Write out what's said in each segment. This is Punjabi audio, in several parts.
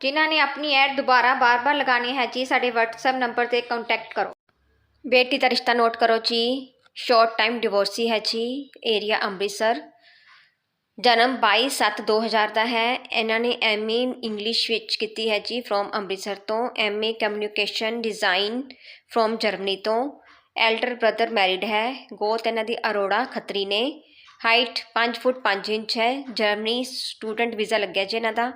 ਜਿਨ੍ਹਾਂ ਨੇ ਆਪਣੀ ਐਡ ਦੁਬਾਰਾ ਬਾਰ-ਬਾਰ ਲਗਾਣੀ ਹੈ ਜੀ, ਸਾਡੇ WhatsApp ਨੰਬਰ ਤੇ ਕੰਟੈਕਟ ਕਰੋ। ਬੇਟੀ ਦਾ ਰਿਸ਼ਤਾ ਨੋਟ ਕਰੋ ਜੀ। ਸ਼ਾਰਟ ਟਾਈਮ ਡਿਵੋਰਸੀ ਹੈ ਜੀ ਏਰੀਆ ਅੰਮ੍ਰਿਤਸਰ। ਜਨਮ 22/7/2000 ਦਾ ਹੈ। ਇਹਨਾਂ ਨੇ ਐਮਏ ਇੰਗਲਿਸ਼ ਵਿੱਚ ਕੀਤੀ ਹੈ ਜੀ ਫਰੋਮ ਅੰਮ੍ਰਿਤਸਰ ਤੋਂ। MA communication design from Germany ਤੋਂ। ਐਲਡਰ ਬ੍ਰਦਰ ਮੈਰਿਡ ਹੈ। ਗੋਤ ਇਹਨਾਂ ਦੀ ਅਰੋੜਾ ਖੱਤਰੀ ਨੇ। ਹਾਈਟ 5 ਫੁੱਟ 5 ਇੰਚ ਹੈ। ਜਰਮਨੀ ਸਟੂਡੈਂਟ ਵੀਜ਼ਾ ਲੱਗਿਆ ਜੀ ਇਹਨਾਂ ਦਾ।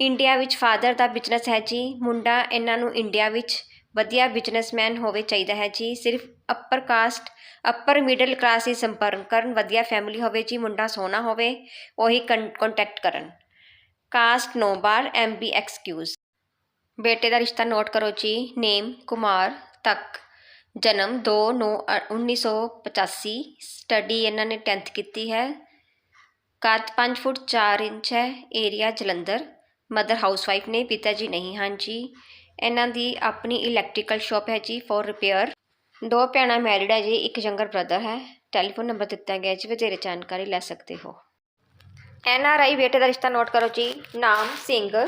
ਇੰਡੀਆ ਵਿੱਚ ਫਾਦਰ ਦਾ ਬਿਜ਼ਨਸ ਹੈ ਜੀ। ਮੁੰਡਾ ਇਹਨਾਂ ਨੂੰ ਇੰਡੀਆ ਵਿੱਚ ਵਧੀਆ ਬਿਜ਼ਨਸਮੈਨ ਹੋਵੇ ਚਾਹੀਦਾ ਹੈ ਜੀ। ਸਿਰਫ upper caste upper middle class ਹੀ ਸੰਪਰਕ ਕਰਨ, ਵਧੀਆ ਫੈਮਿਲੀ ਹੋਵੇ ਜੀ। ਮੁੰਡਾ ਸੋਹਣਾ ਹੋਵੇ, ਉਹੀ ਕੰਟੈਕਟ ਕਰਨ। Caste no bar M B excuse ਬੇਟੇ ਦਾ ਰਿਸ਼ਤਾ ਨੋਟ ਕਰੋ ਜੀ। ਨੇਮ ਕੁਮਾਰ ਤੱਕ। ਜਨਮ 2 9 1985 ਸਟੱਡੀ ਇਹਨਾਂ ਨੇ 10th ਕੀਤੀ ਹੈ। ਕੱਦ 5 ਫੁੱਟ 4 ਇੰਚ ਹੈ। ਏਰੀਆ ਜਲੰਧਰ। ਮਦਰ ਹਾਊਸਵਾਈਫ ਨੇ, ਪਿਤਾ ਜੀ ਨਹੀਂ ਹਨ ਜੀ। ਇਹਨਾਂ ਦੀ ਆਪਣੀ ਇਲੈਕਟ੍ਰੀਕਲ ਸ਼ਾਪ ਹੈ ਜੀ ਫॉर ਰਿਪੇਅਰ ਦੋ ਭੈਣਾਂ ਮੈਰਿਡ ਹੈ ਜੀ, ਇੱਕ ਯੰਗਰ ਬ੍ਰਦਰ ਹੈ। ਟੈਲੀਫੋਨ ਨੰਬਰ ਦਿੱਤਾ ਗਿਆ ਜੀ, ਵਧੇਰੇ ਜਾਣਕਾਰੀ ਲੈ ਸਕਦੇ ਹੋ। ਐਨ ਆਰ ਆਈ ਬੇਟੇ ਦਾ ਰਿਸ਼ਤਾ ਨੋਟ ਕਰੋ ਜੀ। ਨਾਮ ਸਿੰਘ,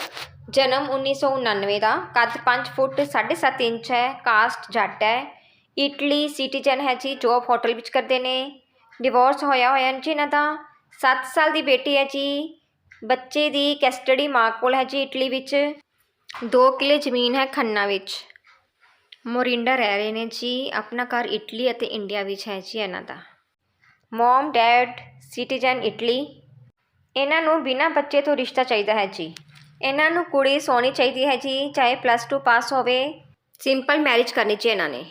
ਜਨਮ 1999 ਦਾ, ਕੱਦ 5 ਫੁੱਟ 7.5 ਇੰਚ ਹੈ ਕਾਸਟ ਜੱਟ ਹੈ। ਇਟਲੀ ਸਿਟੀਜ਼ਨ ਹੈ ਜੀ ਜੋਬ ਹੋਟਲ ਵਿੱਚ ਕਰਦੇ ਨੇ। ਡਿਵੋਰਸ ਹੋਇਆ ਹੋਇਆ ਜੀ ਇਹਨਾਂ ਦਾ। 7 ਸਾਲ ਦੀ ਬੇਟੀ ਹੈ ਜੀ। ਬੱਚੇ ਦੀ ਕਸਟਡੀ ਮਾਂ ਕੋਲ ਹੈ ਜੀ ਇਟਲੀ ਵਿੱਚ। 2 ਕਿਲੇ ਜ਼ਮੀਨ ਹੈ ਖੰਨਾ ਵਿੱਚ। ਮੋਰਿੰਡਾ ਰਹਿ ਰਹੇ ਨੇ ਜੀ। ਆਪਣਾ ਘਰ ਇਟਲੀ ਅਤੇ ਇੰਡੀਆ ਵਿੱਚ ਹੈ ਜੀ ਇਹਨਾਂ ਦਾ। Mom, dad, citizen Italy. ਇਹਨਾਂ ਨੂੰ ਬਿਨਾਂ ਬੱਚੇ ਤੋਂ ਰਿਸ਼ਤਾ ਚਾਹੀਦਾ ਹੈ ਜੀ। ਇਹਨਾਂ ਨੂੰ ਕੁੜੀ ਸੋਹਣੀ ਚਾਹੀਦੀ ਹੈ ਜੀ, ਚਾਹੇ ਪਲੱਸ 2 ਪਾਸ ਹੋਵੇ। ਸਿੰਪਲ ਮੈਰਿਜ ਕਰਨੀ ਚਾਹੀਏ ਇਹਨਾਂ ਨੇ।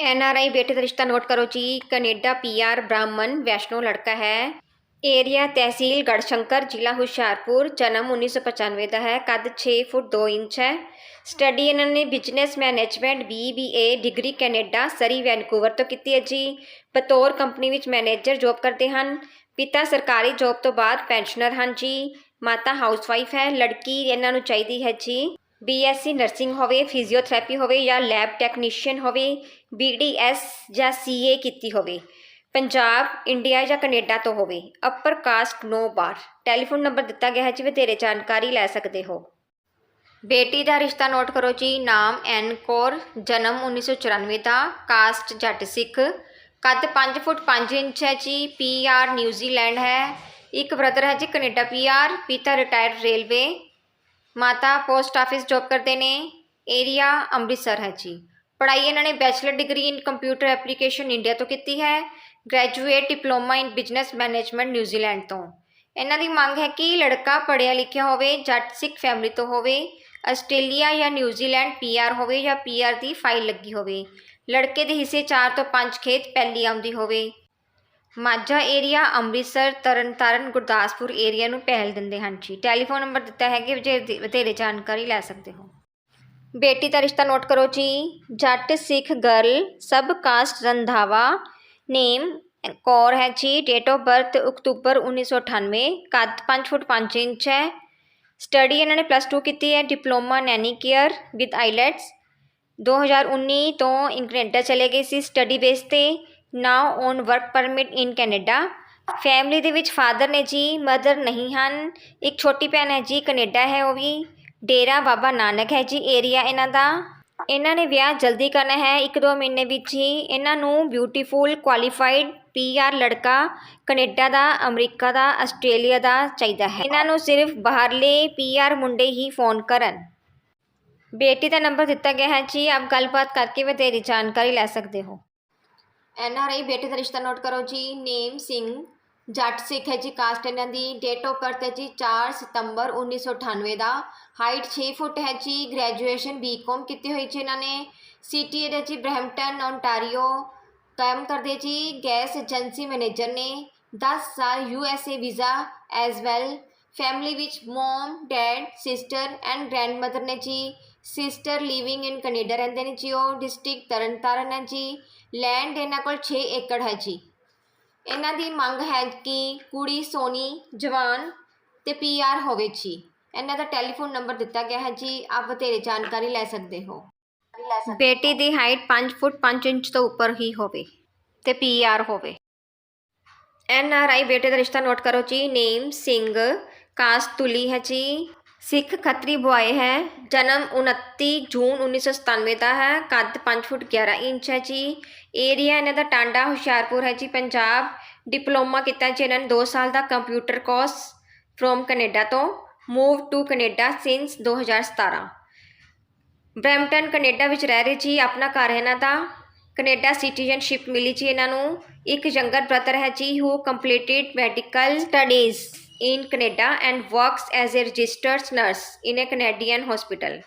ਐਨ ਆਰ ਆਈ ਬੇਟੇ ਦਾ ਰਿਸ਼ਤਾ ਨੋਟ ਕਰੋ ਜੀ। ਕੈਨੇਡਾ ਪੀਆਰ ਬ੍ਰਾਹਮਣ, ਵੈਸ਼ਨੋ ਲੜਕਾ ਹੈ। ਏਰੀਆ ਤਹਿਸੀਲ ਗੜਸ਼ੰਕਰ, ਜ਼ਿਲ੍ਹਾ ਹੁਸ਼ਿਆਰਪੁਰ, ਜਨਮ 1995 ਦਾ ਹੈ, ਕੱਦ 6 ਫੁੱਟ 2 ਇੰਚ ਹੈ। ਸਟੱਡੀ ਇਹਨਾਂ ਨੇ business management BBA degree Canada, Surrey, Vancouver ਤੋਂ ਕੀਤੀ ਹੈ ਜੀ। ਬਤੌਰ ਕੰਪਨੀ ਵਿੱਚ ਮੈਨੇਜਰ ਜੌਬ ਕਰਦੇ ਹਨ। ਪਿਤਾ ਸਰਕਾਰੀ ਜੌਬ ਤੋਂ ਬਾਅਦ ਪੈਨਸ਼ਨਰ ਹਨ ਜੀ। ਮਾਤਾ ਹਾਊਸਵਾਈਫ ਹੈ। ਲੜਕੀ ਇਹਨਾਂ ਨੂੰ ਚਾਹੀਦੀ ਹੈ ਜੀ। ਬੀਐਸਸੀ ਨਰਸਿੰਗ ਹੋਵੇ, ਫਿਜ਼ੀਓਥੈਰੇਪੀ ਹੋਵੇ ਜਾਂ ਲੈਬ ਟੈਕਨੀਸ਼ੀਅਨ ਹੋਵੇ ਬੀਡੀਐਸ ਜਾਂ ਸੀਏ ਕੀਤੀ ਹੋਵੇ। ਪੰਜਾਬ, ਇੰਡੀਆ ਜਾਂ ਕੈਨੇਡਾ ਤੋਂ ਹੋਵੇ upper caste no bar telephone number ਦਿੱਤਾ ਗਿਆ ਹੈ ਜੀ ਵਧੇਰੇ ਜਾਣਕਾਰੀ ਲੈ ਸਕਦੇ ਹੋ। ਬੇਟੀ ਦਾ ਰਿਸ਼ਤਾ ਨੋਟ ਕਰੋ ਜੀ, ਨਾਮ ਐਨ ਕੌਰ, ਜਨਮ 1994 ਦਾ ਕਾਸਟ ਜੱਟ ਸਿੱਖ। ਕੱਦ 5 ਫੁੱਟ 5 ਇੰਚ ਹੈ ਜੀ ਪੀਆਰ ਨਿਊਜ਼ੀਲੈਂਡ ਹੈ। ਇੱਕ ਬ੍ਰਦਰ ਹੈ ਜੀ, ਕੈਨੇਡਾ ਪੀਆਰ ਪਿਤਾ ਰਿਟਾਇਰਡ ਰੇਲਵੇ ਮਾਤਾ ਪੋਸਟ ਆਫਿਸ ਜੌਬ ਕਰਦੇ ਨੇ। ਏਰੀਆ ਅੰਮ੍ਰਿਤਸਰ ਹੈ ਜੀ। ਪੜ੍ਹਾਈ ਇਹਨਾਂ ਨੇ bachelor degree in computer application India ਤੋਂ ਕੀਤੀ ਹੈ। Graduate diploma in business management New Zealand ਤੋਂ। ਇਹਨਾਂ ਦੀ ਮੰਗ ਹੈ ਕਿ ਲੜਕਾ ਪੜ੍ਹਿਆ ਲਿਖਿਆ ਹੋਵੇ, ਜੱਟ ਸਿੱਖ ਫੈਮਿਲੀ ਤੋਂ ਹੋਵੇ, ਆਸਟ੍ਰੇਲੀਆ ਜਾਂ ਨਿਊਜ਼ੀਲੈਂਡ ਪੀਆਰ ਹੋਵੇ ਜਾਂ ਪੀਆਰ ਦੀ ਫਾਈਲ ਲੱਗੀ ਹੋਵੇ। ਲੜਕੇ ਦੇ ਹਿੱਸੇ 4 ਤੋਂ 5 ਖੇਤ ਪਹਿਲੀ ਆਉਂਦੀ ਹੋਵੇ। ਮਾਝਾ ਏਰੀਆ, ਅੰਮ੍ਰਿਤਸਰ, ਤਰਨਤਾਰਨ, ਗੁਰਦਾਸਪੁਰ ਏਰੀਆ ਨੂੰ ਪਹਿਲ ਦਿੰਦੇ ਹਨ ਜੀ। ਟੈਲੀਫੋਨ ਨੰਬਰ ਦਿੱਤਾ ਹੈ ਕਿ ਵਧੇ- ਵਧੇਰੇ ਜਾਣਕਾਰੀ ਲੈ ਸਕਦੇ ਹੋ। ਬੇਟੀ ਦਾ ਰਿਸ਼ਤਾ ਨੋਟ ਕਰੋ ਜੀ। Jatt, Sikh, girl sub caste Randhawa. Name Kaur ਹੈ ਜੀ ਡੇਟ ਆਫ ਬਰਥ ਅਕਤੂਬਰ 1998 ਕੱਦ 5 ਫੁੱਟ 5 ਇੰਚ ਹੈ। ਸਟੱਡੀ ਇਹਨਾਂ ਨੇ ਪਲੱਸ 2 ਕੀਤੀ ਹੈ diploma nanny care with IELTS 2019 ਤੋਂ ਇਨ ਕੈਨੇਡਾ ਚਲੇ ਗਏ ਸੀ ਸਟੱਡੀ ਬੇਸ ਤੇ now on work permit in Canada family ਦੇ ਵਿੱਚ ਫਾਦਰ ਨੇ ਜੀ ਮਦਰ ਨਹੀਂ ਹਨ। ਇੱਕ ਛੋਟੀ ਭੈਣ ਹੈ ਜੀ ਕੈਨੇਡਾ ਹੈ ਉਹ ਵੀ। ਡੇਰਾ ਬਾਬਾ ਨਾਨਕ ਹੈ ਜੀ ਏਰੀਆ ਇਹਨਾਂ ਦਾ। ਇਹਨਾਂ ਨੇ ਵਿਆਹ ਜਲਦੀ ਕਰਨਾ ਹੈ। ਇੱਕ ਦੋ ਮਹੀਨੇ ਵਿੱਚ ਹੀ ਇਹਨਾਂ ਨੂੰ ਬਿਊਟੀਫੁਲ ਕੁਆਲੀਫਾਈਡ ਪੀਆਰ ਲੜਕਾ ਕੈਨੇਡਾ ਦਾ, ਅਮਰੀਕਾ ਦਾ, ਆਸਟ੍ਰੇਲੀਆ ਦਾ ਚਾਹੀਦਾ ਹੈ। ਇਹਨਾਂ ਨੂੰ ਸਿਰਫ ਬਾਹਰਲੇ ਪੀਆਰ ਮੁੰਡੇ ਹੀ ਫੋਨ ਕਰਨ। ਬੇਟੀ ਦਾ ਨੰਬਰ ਦਿੱਤਾ ਗਿਆ ਹੈ ਜੀ। ਆਪ ਗੱਲਬਾਤ ਕਰਕੇ ਵਧੇਰੀ ਜਾਣਕਾਰੀ ਲੈ ਸਕਦੇ ਹੋ। ਐਨ ਆਰ ਆਈ ਦਾ ਰਿਸ਼ਤਾ ਨੋਟ ਕਰੋ ਜੀ। ਨੇਮ ਸਿੰਘ ਜੱਟ ਸਿੱਖ ਹੈ ਜੀ, ਕਾਸਟ ਇਹਨਾਂ ਦੀ ਡੇਟ ਆਫ ਬਰਥ ਹੈ ਜੀ 4 ਸਤੰਬਰ 1998 ਦਾ। ਹਾਈਟ 6 ਫੁੱਟ ਹੈ ਜੀ ਗ੍ਰੈਜੂਏਸ਼ਨ ਬੀਕਾਮ ਕੀਤੀ ਹੋਈ ਜੀ ਇਹਨਾਂ ਨੇ। ਸਿਟੀ ਹੈ ਜੀ ਬ੍ਰੈਂਪਟਨ ਓਨਟਾਰੀਓ ਕੰਮ ਕਰਦੇ ਜੀ, ਗੈਸ ਏਜੰਸੀ ਮੈਨੇਜਰ ਨੇ। 10 ਸਾਲ U S A visa as well family ਵਿੱਚ mom dad sister and grandmother ਨੇ ਜੀ। ਸਿਸਟਰ ਲਿਵਿੰਗ ਇਨ ਕੈਨੇਡਾ ਰਹਿੰਦੇ ਨੇ ਜੀ ਉਹ। ਡਿਸਟ੍ਰਿਕਟ ਤਰਨਤਾਰਨ ਹੈ ਜੀ। ਲੈਂਡ ਇਹਨਾਂ ਕੋਲ 6 ਏਕੜ ਹੈ ਜੀ। ਇਹਨਾਂ ਦੀ ਮੰਗ ਹੈ ਕਿ ਕੁੜੀ ਸੋਨੀ, ਜਵਾਨ ਤੇ ਪੀਆਰ ਹੋਵੇ ਜੀ। ਇਹਨਾਂ ਦਾ ਟੈਲੀਫੋਨ ਨੰਬਰ ਦਿੱਤਾ ਗਿਆ ਹੈ ਜੀ। ਆਪ ਵਧੇਰੇ ਜਾਣਕਾਰੀ ਲੈ ਸਕਦੇ ਹੋ। ਬੇਟੀ ਦੀ ਹਾਈਟ 5 ਫੁੱਟ 5 ਇੰਚ ਤੋਂ ਉੱਪਰ ਹੀ ਹੋਵੇ ਤੇ ਪੀਆਰ ਹੋਵੇ। ਐਨ ਆਰ ਆਈ ਬੇਟੇ ਦਾ ਰਿਸ਼ਤਾ ਨੋਟ ਕਰੋ ਜੀ। ਨੇਮ ਸਿੰਘ ਕਾਸਟ ਤੁਲੀ ਹੈ ਜੀ। ਸਿੱਖ ਖੱਤਰੀ ਬੁਆਏ ਹੈ। ਜਨਮ 29 ਜੂਨ 1997 ਦਾ ਹੈ। ਕੱਦ 5 ਫੁੱਟ 11 ਇੰਚ ਹੈ ਜੀ। ਏਰੀਆ ਇਹਨਾਂ ਦਾ ਟਾਂਡਾ, ਹੁਸ਼ਿਆਰਪੁਰ ਹੈ ਜੀ, ਪੰਜਾਬ। ਡਿਪਲੋਮਾ ਕੀਤਾ ਜੀ ਇਹਨਾਂ ਨੇ 2 ਸਾਲ ਦਾ ਕੰਪਿਊਟਰ ਕੋਰਸ ਫਰੋਮ ਕੈਨੇਡਾ ਤੋਂ। Move to Canada since 2017 Brampton, Canada ਵਿੱਚ ਰਹਿ ਰਹੇ ਜੀ। ਆਪਣਾ ਘਰ ਹੈ ਇਹਨਾਂ ਦਾ। ਕੈਨੇਡਾ ਸਿਟੀਜ਼ਨਸ਼ਿਪ ਮਿਲੀ ਜੀ ਇਹਨਾਂ ਨੂੰ। ਇੱਕ ਯੰਗਰ ਬ੍ਰਦਰ ਹੈ ਜੀ who completed medical studies in Canada and works as a registered nurse in a Canadian hospital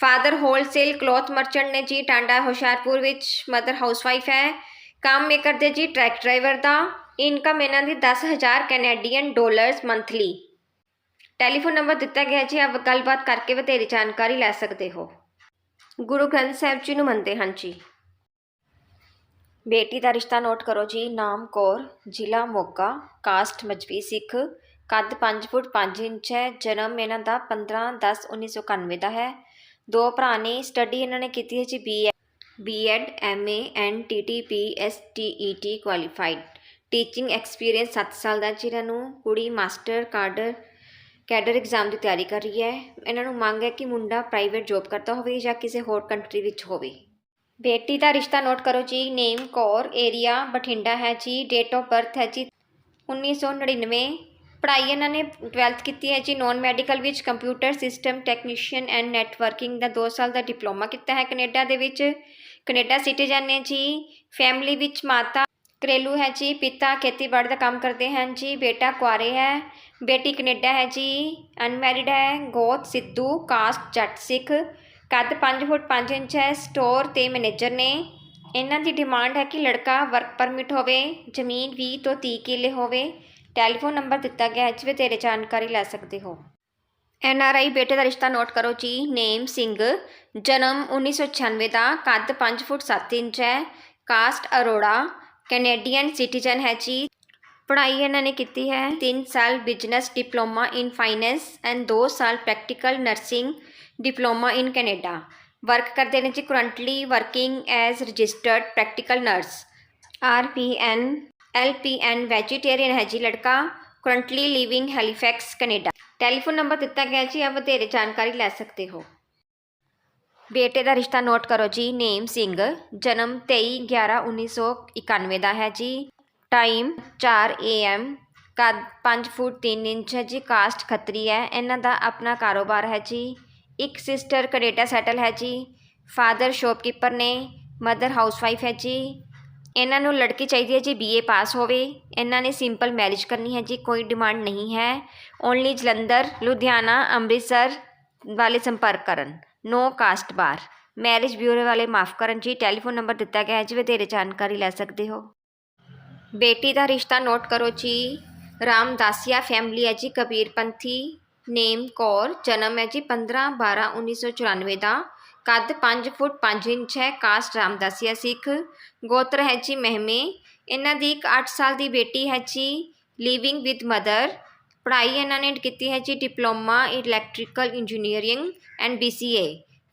father wholesale cloth merchant ਨੇ ਜੀ ਟਾਂਡਾ ਹੁਸ਼ਿਆਰਪੁਰ ਵਿੱਚ ਮਦਰ ਹਾਊਸਵਾਈਫ ਹੈ। ਕੰਮ ਇਹ ਕਰਦੇ ਜੀ ਟਰੱਕ ਡਰਾਈਵਰ ਦਾ। ਇਨਕਮ ਇਹਨਾਂ ਦੀ 10000 Canadian dollars monthly telephone number ਦਿੱਤਾ ਗਿਆ ਜੀ, ਆਪ ਗੱਲਬਾਤ ਕਰਕੇ ਵਧੇਰੇ ਜਾਣਕਾਰੀ ਲੈ ਸਕਦੇ ਹੋ। ਗੁਰੂ ਗ੍ਰੰਥ ਸਾਹਿਬ ਜੀ ਨੂੰ ਮੰਨਦੇ ਹਨ ਜੀ। ਬੇਟੀ ਦਾ ਰਿਸ਼ਤਾ ਨੋਟ ਕਰੋ ਜੀ, ਨਾਮ ਕੌਰ, ਜ਼ਿਲ੍ਹਾ ਮੋਗਾ ਕਾਸਟ ਮਜਬੀ ਸਿੱਖ। ਕੱਦ 5 ਫੁੱਟ 5 ਇੰਚ ਹੈ, ਜਨਮ ਇਹਨਾਂ ਦਾ 15 10 1991 ਦਾ ਹੈ। ਦੋ ਭਰਾ ਨੇ ਸਟੱਡੀ ਇਹਨਾਂ ਨੇ ਕੀਤੀ ਹੈ ਜੀ B BEd MA and TTP STET qualified teaching experience 7 ਸਾਲ ਦਾ ਜੀ ਇਹਨਾਂ ਨੂੰ। ਕੁੜੀ ਮਾਸਟਰ, ਕਾਡਰ, ਕੈਡਰ ਐਗਜ਼ਾਮ ਦੀ ਤਿਆਰੀ ਕਰ ਰਹੀ ਹੈ। ਇਹਨਾਂ ਨੂੰ ਮੰਗ ਹੈ ਕਿ ਮੁੰਡਾ ਪ੍ਰਾਈਵੇਟ ਜੌਬ ਕਰਦਾ ਹੋਵੇ ਜਾਂ ਕਿਸੇ ਹੋਰ ਕੰਟਰੀ ਵਿੱਚ ਹੋਵੇ। ਬੇਟੀ ਦਾ ਰਿਸ਼ਤਾ ਨੋਟ ਕਰੋ ਜੀ। ਨੇਮ ਕੌਰ ਏਰੀਆ ਬਠਿੰਡਾ ਹੈ ਜੀ। ਡੇਟ ਆਫ ਬਰਥ ਹੈ ਜੀ 1999 ਪੜ੍ਹਾਈ ਇਹਨਾਂ ਨੇ 12th ਕੀਤੀ ਹੈ ਜੀ ਨੌਨ ਮੈਡੀਕਲ ਵਿੱਚ computer system technician and networking ਦਾ 2 ਸਾਲ ਦਾ ਡਿਪਲੋਮਾ ਕੀਤਾ ਹੈ ਕੈਨੇਡਾ ਦੇ ਵਿੱਚ। ਕੈਨੇਡਾ ਸਿਟੀਜ਼ਨ ਨੇ ਜੀ ਫੈਮਿਲੀ ਵਿੱਚ ਮਾਤਾ ਘਰੇਲੂ ਹੈ ਜੀ, ਪਿਤਾ ਖੇਤੀਬਾੜੀ ਦਾ ਕੰਮ ਕਰਦੇ ਹਨ ਜੀ, ਬੇਟਾ ਕੁਆਰੇ ਹੈ, ਬੇਟੀ ਕੈਨੇਡਾ ਹੈ ਜੀ ਅਨਮੈਰਿਡ ਹੈ, ਗੋਤ, ਸਿੱਧੂ, ਕਾਸਟ, ਜੱਟ, ਸਿੱਖ, ਕੱਦ 5 ਫੁੱਟ 5 ਇੰਚ ਹੈ ਸਟੋਰ ਤੇ ਮੈਨੇਜਰ ਨੇ। ਇਹਨਾਂ ਦੀ ਡਿਮਾਂਡ ਹੈ ਕਿ ਲੜਕਾ ਵਰਕ ਪਰਮਿਟ ਹੋਵੇ, ਜ਼ਮੀਨ 20 ਤੋਂ 30 ਕਿੱਲੇ ਹੋਵੇ। ਟੈਲੀਫੋਨ ਨੰਬਰ ਦਿੱਤਾ ਗਿਆ ਹੈ ਜਿਵੇਂ ਤੇਰੇ ਜਾਣਕਾਰੀ ਲੈ ਸਕਦੇ ਹੋ। ਐਨ ਆਰ ਆਈ ਬੇਟੇ ਦਾ ਰਿਸ਼ਤਾ ਨੋਟ ਕਰੋ ਜੀ, ਨੇਮ ਸਿੰਘ, ਜਨਮ 1996 ਦਾ, ਕੱਦ 5 ਫੁੱਟ 7 ਇੰਚ ਹੈ, ਕਾਸਟ ਅਰੋੜਾ, ਕੈਨੇਡੀਅਨ ਸਿਟੀਜ਼ਨ ਹੈ ਜੀ। ਪੜ੍ਹਾਈ ਇਹਨਾਂ ਨੇ ਕੀਤੀ ਹੈ 3 ਸਾਲ business, diploma in finance and 2 ਸਾਲ practical nursing, diploma in Canada. Work ਕਰਦੇ ਨੇ ਜੀ currently working as registered practical nurse, R P N. L P N vegetarian ਹੈ ਜੀ ਲੜਕਾ, currently living Halifax, Canada. Telephone number ਦਿੱਤਾ ਗਿਆ ਜੀ, ਆਪ ਵਧੇਰੇ ਜਾਣਕਾਰੀ ਲੈ ਸਕਦੇ ਹੋ। ਬੇਟੇ ਦਾ ਰਿਸ਼ਤਾ ਨੋਟ ਕਰੋ ਜੀ, ਨੇਮ ਸਿੰਘ, ਜਨਮ 23 11 1991 ਦਾ ਹੈ ਜੀ। ਟਾਈਮ 4 AM ਕੱਦ 5 ਫੁੱਟ 3 ਇੰਚ ਹੈ ਜੀ, ਕਾਸਟ ਖੱਤਰੀ ਹੈ, ਇਹਨਾਂ ਦਾ ਆਪਣਾ ਕਾਰੋਬਾਰ ਹੈ ਜੀ। ਇੱਕ ਸਿਸਟਰ ਕੈਨੇਡਾ ਸੈਟਲ ਹੈ ਜੀ। ਫਾਦਰ ਸ਼ੌਪਕੀਪਰ ਨੇ, ਮਦਰ ਹਾਊਸਵਾਈਫ ਹੈ ਜੀ। ਇਹਨਾਂ ਨੂੰ ਲੜਕੀ ਚਾਹੀਦੀ ਹੈ ਜੀ ਬੀਏ ਪਾਸ ਹੋਵੇ। ਇਹਨਾਂ ਨੇ ਸਿੰਪਲ ਮੈਰਿਜ ਕਰਨੀ ਹੈ ਜੀ, ਕੋਈ ਡਿਮਾਂਡ ਨਹੀਂ ਹੈ। ਓਨਲੀ ਜਲੰਧਰ, ਲੁਧਿਆਣਾ, ਅੰਮ੍ਰਿਤਸਰ ਵਾਲੇ ਸੰਪਰਕ ਕਰਨ। No caste bar marriage bureau ਵਾਲੇ ਮਾਫ ਕਰਨ ਜੀ। ਟੈਲੀਫੋਨ ਨੰਬਰ ਦਿੱਤਾ ਗਿਆ ਹੈ ਜੀ, ਵਧੇਰੇ ਜਾਣਕਾਰੀ ਲੈ ਸਕਦੇ ਹੋ। ਬੇਟੀ ਦਾ ਰਿਸ਼ਤਾ ਨੋਟ ਕਰੋ ਜੀ। ਰਾਮਦਾਸੀਆ ਫੈਮਿਲੀ ਹੈ ਜੀ ਕਬੀਰਪੰਥੀ ਨੇਮ ਕੌਰ। ਜਨਮ ਹੈ ਜੀ 15 12 1994 ਦਾ। ਕੱਦ 5 ਫੁੱਟ 5 ਇੰਚ ਹੈ। ਕਾਸਟ ਰਾਮਦਾਸੀਆ ਸਿੱਖ। ਗੋਤਰ ਹੈ ਜੀ ਮਹਿਮੇ। ਇਹਨਾਂ ਦੀ ਇੱਕ 8 ਸਾਲ ਦੀ ਬੇਟੀ ਹੈ ਜੀ ਲਿਵਿੰਗ ਵਿਦ ਮਦਰ ਪੜ੍ਹਾਈ ਇਹਨਾਂ ਨੇ ਕੀਤੀ ਹੈ ਜੀ diploma electrical engineering and BCA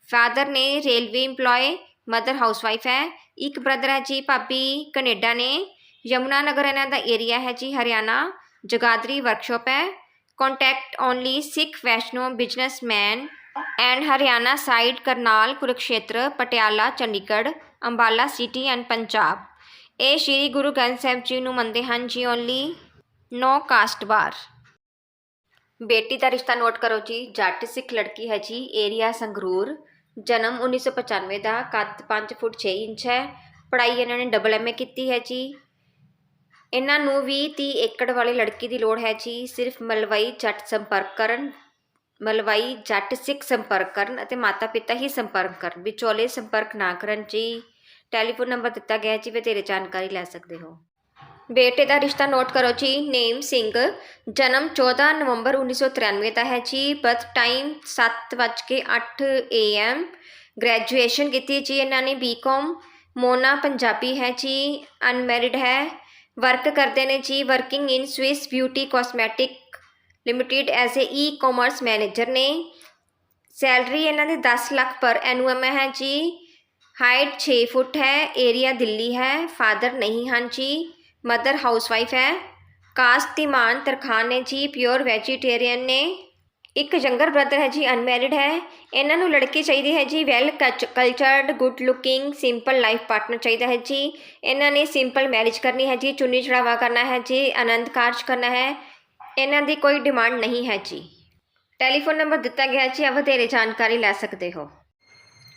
father ਨੇ ਰੇਲਵੇ EMPLOYE ਮਦਰ ਹਾਊਸਵਾਈਫ ਹੈ। ਇੱਕ ਬ੍ਰਦਰ ਹੈ ਜੀ ਭਾਬੀ ਕੈਨੇਡਾ ਨੇ। ਯਮੁਨਾ ਨਗਰ ਇਹਨਾਂ ਦਾ ਏਰੀਆ ਹੈ ਜੀ ਹਰਿਆਣਾ। ਜਗਾਦਰੀ ਵਰਕਸ਼ਾਪ ਹੈ। Contact only Sikh Vaishno businessman and Haryana side Karnal, Kurukshetra, Patiala, Chandigarh, Ambala city and Punjab. ਇਹ ਸ਼੍ਰੀ ਗੁਰੂ ਗ੍ਰੰਥ ਸਾਹਿਬ ਜੀ ਨੂੰ ਮੰਨਦੇ ਹਨ ਜੀ ਓਨਲੀ ਨੋ ਕਾਸਟ ਬਾਰ ਬੇਟੀ ਦਾ ਰਿਸ਼ਤਾ ਨੋਟ ਕਰੋ ਜੀ, ਜੱਟ ਸਿੱਖ ਲੜਕੀ ਹੈ ਜੀ, ਏਰੀਆ ਸੰਗਰੂਰ, ਜਨਮ 1995 ਦਾ, ਕੱਦ 5 ਫੁੱਟ 6 ਇੰਚ ਹੈ, ਪੜ੍ਹਾਈ ਇਹਨਾਂ ਨੇ ਡਬਲ ਐਮਏ ਕੀਤੀ ਹੈ ਜੀ। ਇਹਨਾਂ ਨੂੰ ਵੀ 30 ਏਕੜ ਵਾਲੀ ਲੜਕੀ ਦੀ ਲੋੜ ਹੈ ਜੀ, ਸਿਰਫ ਮਲਵਈ ਜੱਟ ਸੰਪਰਕ ਕਰਨ ਮਲਵਾਈ ਜੱਟ ਸਿੱਖ ਸੰਪਰਕ ਕਰਨ ਅਤੇ ਮਾਤਾ ਪਿਤਾ ਹੀ ਸੰਪਰਕ ਕਰਨ। ਵਿਚੋਲੇ ਸੰਪਰਕ ਨਾ ਕਰਨ ਜੀ, ਟੈਲੀਫੋਨ ਨੰਬਰ ਦਿੱਤਾ ਗਿਆ ਜੀ ਵਧੇਰੇ ਜਾਣਕਾਰੀ ਲੈ ਸਕਦੇ ਹੋ। ਬੇਟੇ ਦਾ ਰਿਸ਼ਤਾ ਨੋਟ ਕਰੋ ਜੀ, ਨੇਮ ਸਿੰਘ, ਜਨਮ 14 ਨਵੰਬਰ 1993 ਦਾ ਹੈ ਜੀ, ਬਰਥ ਟਾਈਮ 7:08 ਏਐਮ ਗ੍ਰੈਜੂਏਸ਼ਨ ਕੀਤੀ ਜੀ, ਇਹਨਾਂ ਨੇ ਬੀਕਾਮ, ਮੋਨਾ ਪੰਜਾਬੀ ਹੈ ਜੀ, ਅਨਮੈਰਿਡ ਹੈ, ਵਰਕ ਕਰਦੇ ਨੇ ਜੀ, working in Swiss beauty cosmetic limited as a e commerce manager ਨੇ। ਸੈਲਰੀ ਇਹਨਾਂ ਦੀ 10 ਲੱਖ ਪਰ ਐਨੂਅਮ ਹੈ ਜੀ। ਹਾਈਟ 6 ਫੁੱਟ ਹੈ, ਏਰੀਆ ਦਿੱਲੀ ਹੈ, ਫਾਦਰ ਨਹੀਂ ਹਨ ਜੀ। ਮਦਰ ਹਾਊਸਵਾਈਫ ਹੈ। ਕਾਸਟ ਦੀ ਮਾਨ ਤਰਖਾਨ ਨੇ ਜੀ, ਪਿਓਰ ਵੈਜੀਟੇਰੀਅਨ ਨੇ। ਇੱਕ ਯੰਗਰ ਬ੍ਰਦਰ ਹੈ ਜੀ, ਅਨਮੈਰਿਡ ਹੈ। ਇਹਨਾਂ ਨੂੰ ਲੜਕੀ ਚਾਹੀਦੀ ਹੈ ਜੀ, well cultured, good looking, simple life partner ਚਾਹੀਦਾ ਹੈ ਜੀ। ਇਹਨਾਂ ਨੇ ਸਿੰਪਲ ਮੈਰਿਜ ਕਰਨੀ ਹੈ ਜੀ, ਚੁੰਨੀ ਚੜਾਵਾ ਕਰਨਾ ਹੈ ਜੀ, ਆਨੰਦ ਕਾਰਜ ਕਰਨਾ ਹੈ। ਇਹਨਾਂ ਦੀ ਕੋਈ ਡਿਮਾਂਡ ਨਹੀਂ ਹੈ ਜੀ। ਟੈਲੀਫੋਨ ਨੰਬਰ ਦਿੱਤਾ ਗਿਆ ਜੀ ਆ ਵਧੇਰੇ ਜਾਣਕਾਰੀ ਲੈ ਸਕਦੇ ਹੋ।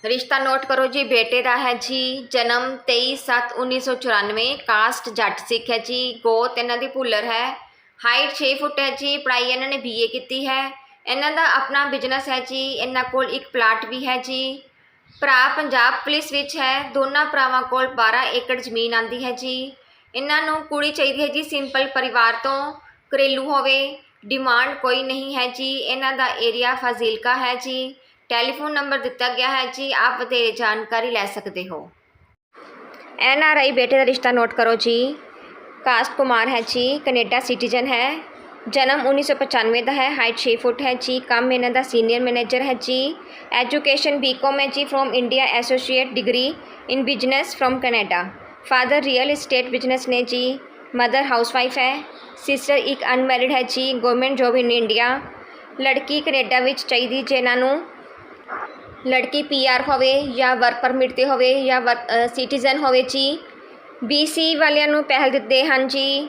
ਰਿਸ਼ਤਾ ਨੋਟ ਕਰੋ ਜੀ, ਬੇਟੇ ਦਾ ਹੈ ਜੀ, ਜਨਮ 23/7/1994 ਕਾਸਟ ਜੱਟ ਸਿੱਖ ਹੈ ਜੀ, ਗੋਤ ਇਹਨਾਂ ਦੀ ਭੁੱਲਰ ਹੈ। ਹਾਈਟ 6 ਫੁੱਟ ਹੈ ਜੀ, ਪੜ੍ਹਾਈ ਇਹਨਾਂ ਨੇ ਬੀਏ ਕੀਤੀ ਹੈ। ਇਹਨਾਂ ਦਾ ਆਪਣਾ ਬਿਜ਼ਨਸ ਹੈ ਜੀ, ਇਹਨਾਂ ਕੋਲ ਇੱਕ ਪਲਾਟ ਵੀ ਹੈ ਜੀ। ਭਰਾ ਪੰਜਾਬ ਪੁਲਿਸ ਵਿੱਚ ਹੈ, ਦੋਨਾਂ ਭਰਾਵਾਂ ਕੋਲ 12 ਏਕੜ ਜ਼ਮੀਨ ਆਂਦੀ ਹੈ ਜੀ। ਇਹਨਾਂ ਨੂੰ ਕੁੜੀ ਚਾਹੀਦੀ ਹੈ ਜੀ ਸਿੰਪਲ ਪਰਿਵਾਰ ਤੋਂ। ਘਰੇਲੂ ਹੋਵੇ ਡਿਮਾਂਡ ਕੋਈ ਨਹੀਂ ਹੈ ਜੀ, ਇਹਨਾਂ ਦਾ ਏਰੀਆ ਫਾਜ਼ਿਲਕਾ ਹੈ ਜੀ ਟੈਲੀਫੋਨ ਨੰਬਰ ਦਿੱਤਾ ਗਿਆ ਹੈ ਜੀ, ਆਪ ਵਧੇਰੇ ਜਾਣਕਾਰੀ ਲੈ ਸਕਦੇ ਹੋ। ਐਨ ਆਰ ਆਈ ਬੇਟੇ ਦਾ ਰਿਸ਼ਤਾ ਨੋਟ ਕਰੋ ਜੀ ਕਾਸਟ ਕੁਮਾਰ ਹੈ ਜੀ, ਕੈਨੇਡਾ ਸਿਟੀਜ਼ਨ ਹੈ, ਜਨਮ 1995 ਦਾ ਹੈ ਹਾਈਟ 6 ਫੁੱਟ ਹੈ ਜੀ, ਕੰਮ ਇਹਨਾਂ ਦਾ ਸੀਨੀਅਰ ਮੈਨੇਜਰ ਹੈ ਜੀ ਐਜੂਕੇਸ਼ਨ ਬੀਕਾਮ ਹੈ ਜੀ from India associate degree in business from Canada father real estate business ਨੇ ਜੀ ਮਦਰ ਹਾਊਸਵਾਈਫ ਹੈ, ਸਿਸਟਰ ਇੱਕ ਅਨਮੈਰਿਡ ਹੈ ਜੀ, ਗਵਰਨਮੈਂਟ ਜੋਬ ਇਨ ਇੰਡੀਆ। ਲੜਕੀ ਕੈਨੇਡਾ ਵਿੱਚ ਚਾਹੀਦੀ ਜਿਹਨਾਂ ਨੂੰ ਲੜਕੀ ਪੀਆਰ ਹੋਵੇ ਜਾਂ ਵਰਕ ਪਰਮਿਟ ਤੇ ਹੋਵੇ ਜਾਂ ਸਿਟੀਜ਼ਨ ਹੋਵੇ ਜੀ। ਬੀਸੀ ਵਾਲਿਆਂ ਨੂੰ ਪਹਿਲ ਦਿੱਤੇ ਹਨ ਜੀ।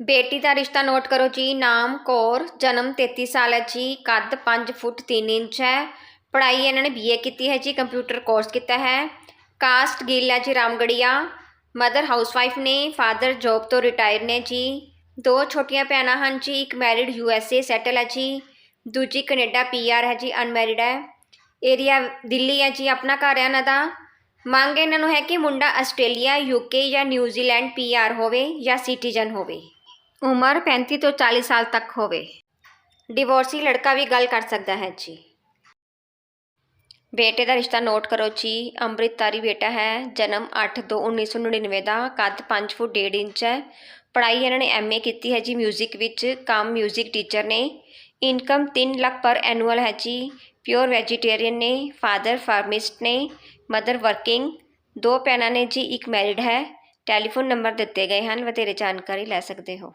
ਬੇਟੀ ਦਾ ਰਿਸ਼ਤਾ ਨੋਟ ਕਰੋ ਜੀ, ਨਾਮ ਕੌਰ, ਜਨਮ 33 ਸਾਲ ਹੈ ਜੀ, ਕੱਦ 5 ਫੁੱਟ 3 ਇੰਚ ਹੈ। ਪੜ੍ਹਾਈ ਇਹਨਾਂ ਨੇ ਬੀਏ ਕੀਤੀ ਹੈ ਜੀ, ਕੰਪਿਊਟਰ ਕੋਰਸ ਕੀਤਾ ਹੈ। ਕਾਸਟ ਗਿੱਲ ਹੈ ਜੀ ਰਾਮਗੜੀਆ ਮਦਰ ਹਾਊਸਵਾਈਫ ਨੇ, ਫਾਦਰ ਜੌਬ ਤੋਂ ਰਿਟਾਇਰ ਨੇ ਜੀ। ਦੋ ਛੋਟੀਆਂ ਭੈਣਾਂ ਹਨ ਜੀ, ਇੱਕ married U S A settle ਹੈ ਜੀ, ਦੂਜੀ ਕੈਨੇਡਾ ਪੀਆਰ ਹੈ ਜੀ, ਅਨਮੈਰਿਡ ਹੈ। ਏਰੀਆ ਦਿੱਲੀ ਹੈ ਜੀ, ਆਪਣਾ ਘਰ ਹੈ ਇਹਨਾਂ ਦਾ। ਮੰਗ ਇਹਨਾਂ ਨੂੰ ਹੈ ਕਿ ਮੁੰਡਾ ਆਸਟ੍ਰੇਲੀਆ ਯੂਕੇ ਜਾਂ ਨਿਊਜ਼ੀਲੈਂਡ ਪੀ ਆਰ ਹੋਵੇ ਜਾਂ ਸਿਟੀਜ਼ਨ ਹੋਵੇ। ਉਮਰ 35 ਤੋਂ 40 ਸਾਲ ਤੱਕ ਹੋਵੇ। ਡਿਵੋਰਸੀ ਲੜਕਾ ਵੀ ਗੱਲ ਕਰ ਸਕਦਾ ਹੈ ਜੀ। ਬੇਟੇ ਦਾ ਰਿਸ਼ਤਾ ਨੋਟ ਕਰੋ ਜੀ ਅੰਮ੍ਰਿਤਤਾਰੀ ਬੇਟਾ ਹੈ ਜਨਮ 8/2/1999 ਦਾ ਕੱਦ 5 ਫੁੱਟ 1.5 ਇੰਚ ਹੈ ਪੜ੍ਹਾਈ ਇਹਨਾਂ ਨੇ ਐਮਏ ਕੀਤੀ ਹੈ ਜੀ 뮤직 ਵਿੱਚ ਕੰਮ 뮤직 ਟੀਚਰ ਨੇ ਇਨਕਮ 3 ਲੱਖ ਪਰ ਐਨੂਅਲ ਹੈ ਜੀ ਪਿਓਰ ਵੈਜੀਟੇਰੀਅਨ ਨੇ ਫਾਦਰ ਫਾਰਮਿਸਟ ਨੇ ਮਦਰ ਵਰਕਿੰਗ ਦੋ ਭੈਣਾਂ ਨੇ ਜੀ ਇੱਕ ਮੈਰਿਡ ਹੈ ਟੈਲੀਫੋਨ ਨੰਬਰ ਦਿੱਤੇ ਗਏ ਹਨ ਵਧੇਰੇ ਜਾਣਕਾਰੀ ਲੈ ਸਕਦੇ ਹੋ